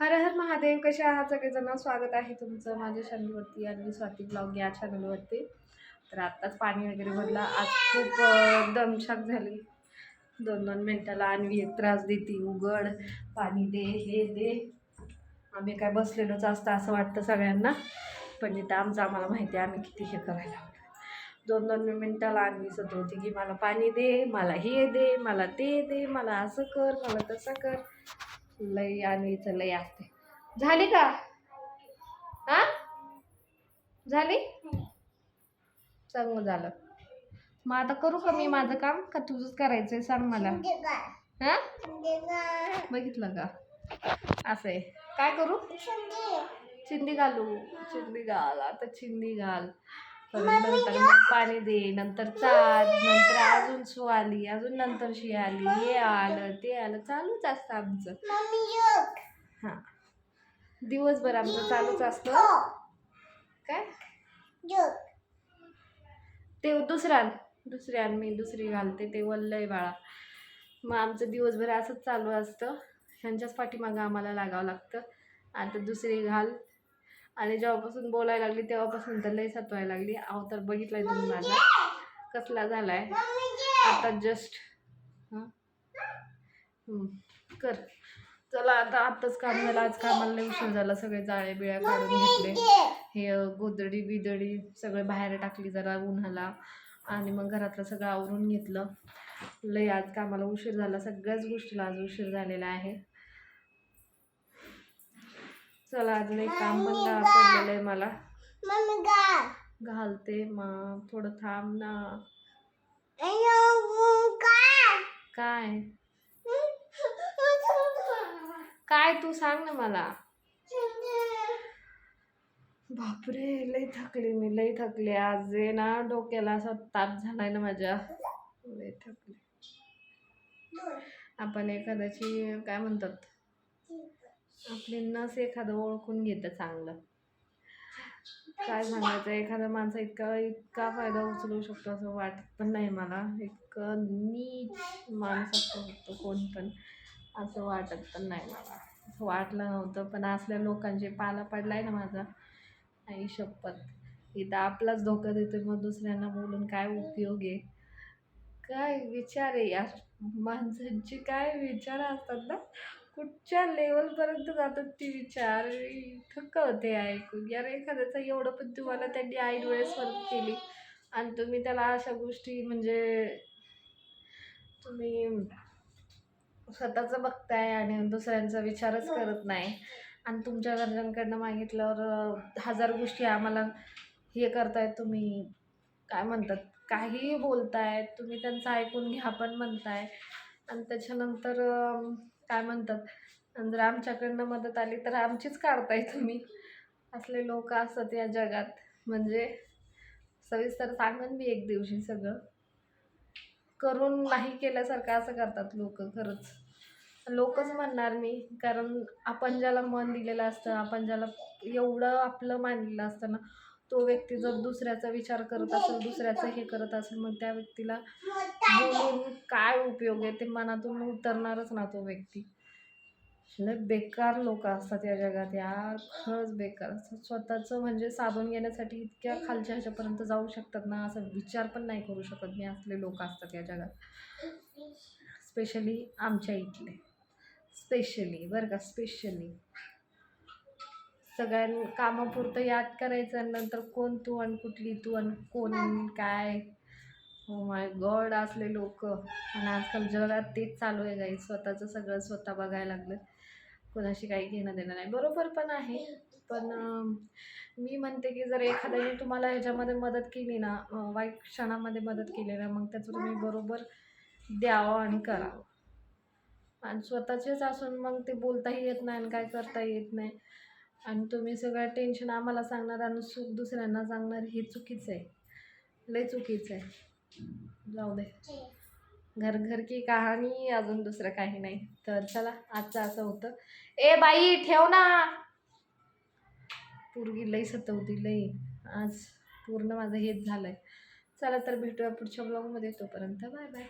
हर हर महादेव कसे आहात? सगळेजण स्वागत आहे तुमचं माझ्या चॅनलवरती आणि स्वाती ब्लॉग या चॅनलवरती तर आत्ताच पाणी वगैरे भरलं. आज खूप दमशाक दमछाक झाली. दोन दोन मिनटाला आणवी एक त्रास देते उघड पाणी दे हे दे. आम्ही काय बसलेलोच असतं असं वाटतं सगळ्यांना. पण इथं आमचं आम्हाला माहिती आहे आम्ही किती हे करायला लागलो. दोन दोन मिनटाला आणवी होती की मला पाणी दे मला हे दे मला ते दे मला असं कर मला तसं कर. लई आणवीचं लई असते. झाली का? हा? झाली? चांगलं झालं. मग आता करू का मी माझं काम? का तुझंच करायचंय सांग मला. हा? बघितलं का? असं आहे. काय करू? चिंदी घालू. चिंदी घाल. आता चिंदी घाल. परत नंतर मग पाणी दे नंतर चाल नंतर अजून सू आली अजून नंतर शी आली हे आलं ते आलं चालूच असतं आमचं. हां. दिवसभर आमचं चालूच असतं. काय? ते दुसऱ्या दुसऱ्या मी दुसरी घालते ते वल्लय बाळा. मग आमचं दिवसभर असंच चालू असतं. ह्यांच्याच पाठीमागं आम्हाला लागावं लागतं. आता दुसरी घाल आणि जेव्हापासून बोलायला लागली तेव्हापासून तर लई सतवायला लागली. अहो तर बघितलंय तुम्ही माझा. कसला झालाय? आता जस्ट कर. चला आता आत्ताच काम झालं. आज कामाला लई उशीर झाला. सगळे जाळे बिळ्या काढून घेतले. हे गोदडी बिदडी सगळे बाहेर टाकली जरा उन्हाला. आणि मग घरातलं सगळं आवरून घेतलं. लई आज कामाला उशीर झाला. सगळ्याच गोष्टीला आज उशीर झालेला आहे. चला अजून एक काम पण पडलेलं आहे मला. घालते मग थोडं थांब ना. काय? काय तू सांग ना मला. बापरे लई थकले मी लई थकले. आज आहे ना डोक्याला असा ताप झालाय ना माझ्या. लई थकले. आपण एखाद्याची काय म्हणतात? आपली नस एखादं ओळखून घेतं चांगलं. काय सांगायचं? एखादा माणसा इतका इतका फायदा उचलू शकतो असं वाटत पण नाही मला. इतकं नीच माणूस असतो शकतो कोण पण असं वाटत पण नाही मला. असं वाटलं नव्हतं पण असल्या लोकांचे पाला पडला आहे ना माझा आई शपथ. इथं आपलाच धोका देतो मग दुसऱ्यांना बोलून काय उपयोग आहे? काय विचार आहे यार? माणसांचे काय विचार असतात ना? कुठच्या लेवलपर्यंत जातात ती विचार? थक्क होते ऐकून. यार एखाद्याचं एवढं पण तुम्हाला त्यांनी आई वेळेस मदत केली आणि तुम्ही त्याला अशा गोष्टी म्हणजे तुम्ही स्वतःचं बघताय आणि दुसऱ्यांचा विचारच करत नाही. आणि तुमच्या घरच्यांकडनं मागितल्यावर हजार गोष्टी आम्हाला हे करताय तुम्ही. काय म्हणतात? काहीही बोलताय तुम्ही त्यांचं ऐकून घ्या पण म्हणताय. आणि त्याच्यानंतर काय म्हणतात? जर आमच्याकडनं मदत आली तर आमचीच काढताय तुम्ही. असले लोक असतात या जगात. म्हणजे सविस्तर सांगन मी एक दिवशी सगळं. करून नाही केल्यासारखं असं करतात लोक खरंच. लोकच म्हणणार मी कारण आपण ज्याला मन दिलेलं असतं आपण ज्याला एवढं आपलं मानलेलं असतं ना तो व्यक्ती जर दुसऱ्याचा विचार करत असेल दुसऱ्याचं हे करत असेल मग त्या व्यक्तीला बोलून काय उपयोग आहे ते मनातून उतरणारच ना तो व्यक्ती. लय बेकार लोक असतात या जगात यार खरंच बेकार असतात. स्वतःचं म्हणजे साधून घेण्यासाठी इतक्या खालच्या ह्याच्यापर्यंत जाऊ शकतात ना असं विचार पण नाही करू शकत मी. असले लोक असतात या जगात. स्पेशली आमच्या इथले. स्पेशली बरं का स्पेशली सगळ्यां कामापुरतं याद करायचं आणि नंतर कोण तू आणि कुठली तू आणि कोण काय? हो माय गॉड असले लोक. आणि आजकाल जगात तेच चालू आहे गाई स्वतःचं सगळं स्वतः बघायला लागलं. कोणाशी काही घेणं देणं नाही. बरोबर पण आहे. पण मी म्हणते की जर एखाद्याने तुम्हाला ह्याच्यामध्ये मदत केली ना वाईट क्षणामध्ये मदत केली ना मग त्याचं तुम्ही बरोबर द्यावं आणि करावं. आणि स्वतःचेच असून मग ते बोलताही येत नाही आणि काय करता येत नाही. आणि तुम्ही सगळं टेन्शन आम्हाला सांगणार आणि सुख दुसऱ्यांना सांगणार हे चुकीचं आहे. लय चुकीचं आहे. जाऊ दे. घर घर की कहाणी अजून दुसरं काही नाही. तर चला आजचं असं होतं. ए बाई ठेव ना. पोरगी लई सतवती लई आज पूर्ण माझं हेच झालं आहे चला तर भेटूया पुढच्या ब्लॉगमध्ये तोपर्यंत बाय बाय.